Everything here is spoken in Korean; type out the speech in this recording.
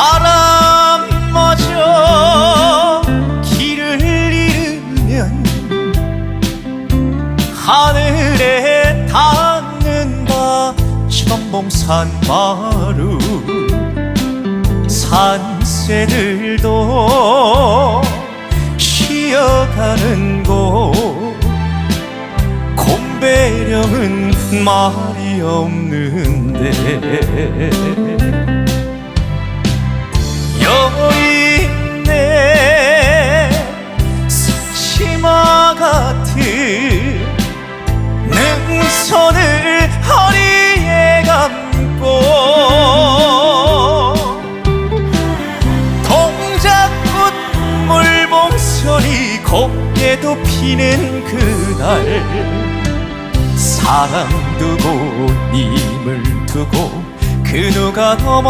바람마저 길을 잃으면 하늘에 닿는다 천봉산 마루 산새들도 쉬어가는 곳 곰배령은 말이 없는데 곱게도 피는 그날. 사랑 두고 님을 두고 그 누가 넘어